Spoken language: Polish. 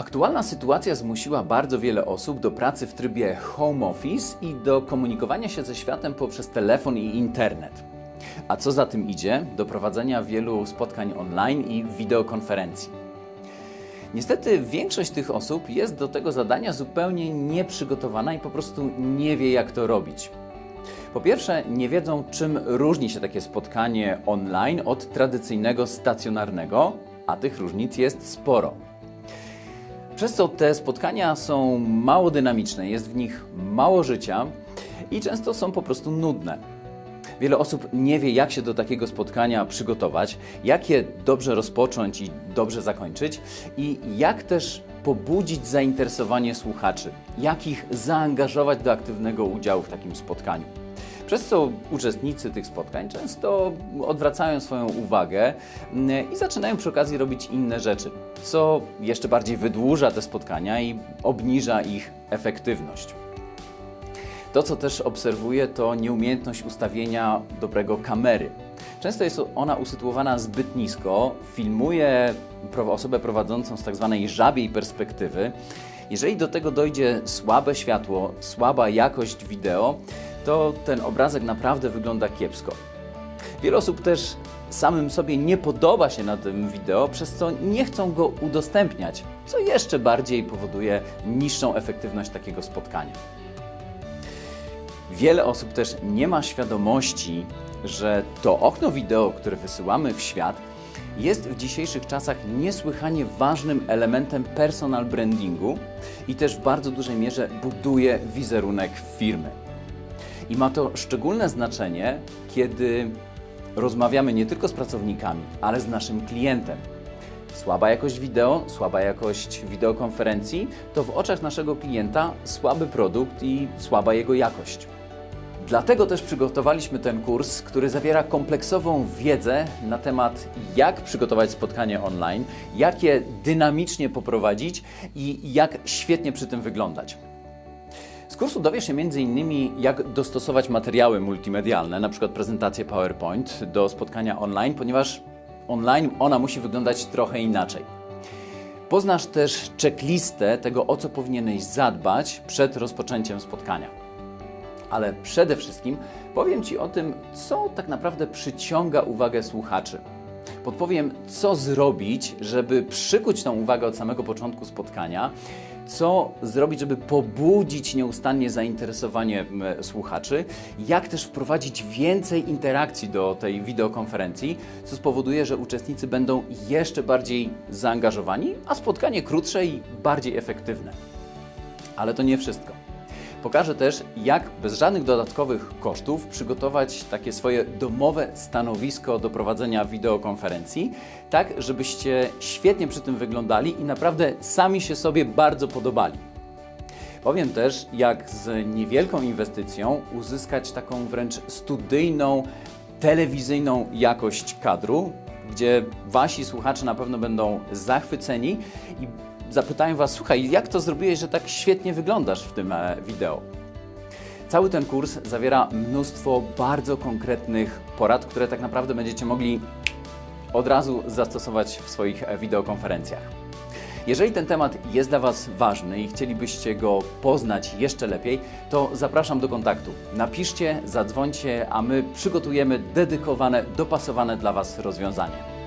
Aktualna sytuacja zmusiła bardzo wiele osób do pracy w trybie home office i do komunikowania się ze światem poprzez telefon i internet. A co za tym idzie, do prowadzenia wielu spotkań online i wideokonferencji. Niestety większość tych osób jest do tego zadania zupełnie nieprzygotowana i po prostu nie wie, jak to robić. Po pierwsze, nie wiedzą, czym różni się takie spotkanie online od tradycyjnego stacjonarnego, a tych różnic jest sporo. Przez co te spotkania są mało dynamiczne, jest w nich mało życia i często są po prostu nudne. Wiele osób nie wie, jak się do takiego spotkania przygotować, jak je dobrze rozpocząć i dobrze zakończyć, i jak też pobudzić zainteresowanie słuchaczy, jak ich zaangażować do aktywnego udziału w takim spotkaniu. Przez co uczestnicy tych spotkań często odwracają swoją uwagę mm, i zaczynają przy okazji robić inne rzeczy, co jeszcze bardziej wydłuża te spotkania i obniża ich efektywność. To, co też obserwuję, to nieumiejętność ustawienia dobrego kamery. Często jest ona usytuowana zbyt nisko, filmuje osobę prowadzącą z tak zwanej żabiej perspektywy. Jeżeli do tego dojdzie słabe światło, słaba jakość wideo, to ten obrazek naprawdę wygląda kiepsko. Wiele osób też samym sobie nie podoba się na tym wideo, przez co nie chcą go udostępniać, co jeszcze bardziej powoduje niższą efektywność takiego spotkania. Wiele osób też nie ma świadomości, że to okno wideo, które wysyłamy w świat, jest w dzisiejszych czasach niesłychanie ważnym elementem personal brandingu i też w bardzo dużej mierze buduje wizerunek firmy. I ma to szczególne znaczenie, kiedy rozmawiamy nie tylko z pracownikami, ale z naszym klientem. Słaba jakość wideo, słaba jakość wideokonferencji to w oczach naszego klienta słaby produkt i słaba jego jakość. Dlatego też przygotowaliśmy ten kurs, który zawiera kompleksową wiedzę na temat, jak przygotować spotkanie online, jak je dynamicznie poprowadzić i jak świetnie przy tym wyglądać. Kursu dowiesz się m.in. jak dostosować materiały multimedialne, np. prezentację PowerPoint do spotkania online, ponieważ online ona musi wyglądać trochę inaczej. Poznasz też checklistę tego, o co powinieneś zadbać przed rozpoczęciem spotkania. Ale przede wszystkim powiem Ci o tym, co tak naprawdę przyciąga uwagę słuchaczy. Podpowiem, co zrobić, żeby przykuć tą uwagę od samego początku spotkania, co zrobić, żeby pobudzić nieustannie zainteresowanie słuchaczy, jak też wprowadzić więcej interakcji do tej wideokonferencji, co spowoduje, że uczestnicy będą jeszcze bardziej zaangażowani, a spotkanie krótsze i bardziej efektywne. Ale to nie wszystko. Pokażę też, jak bez żadnych dodatkowych kosztów przygotować takie swoje domowe stanowisko do prowadzenia wideokonferencji, tak żebyście świetnie przy tym wyglądali i naprawdę sami się sobie bardzo podobali. Powiem też, jak z niewielką inwestycją uzyskać taką wręcz studyjną, telewizyjną jakość kadru, gdzie wasi słuchacze na pewno będą zachwyceni i zapytają was, słuchaj, jak to zrobiłeś, że tak świetnie wyglądasz w tym e, wideo? Cały ten kurs zawiera mnóstwo bardzo konkretnych porad, które tak naprawdę będziecie mogli od razu zastosować w swoich e, wideokonferencjach. Jeżeli ten temat jest dla Was ważny i chcielibyście go poznać jeszcze lepiej, to zapraszam do kontaktu. Napiszcie, zadzwońcie, a my przygotujemy dedykowane, dopasowane dla Was rozwiązanie.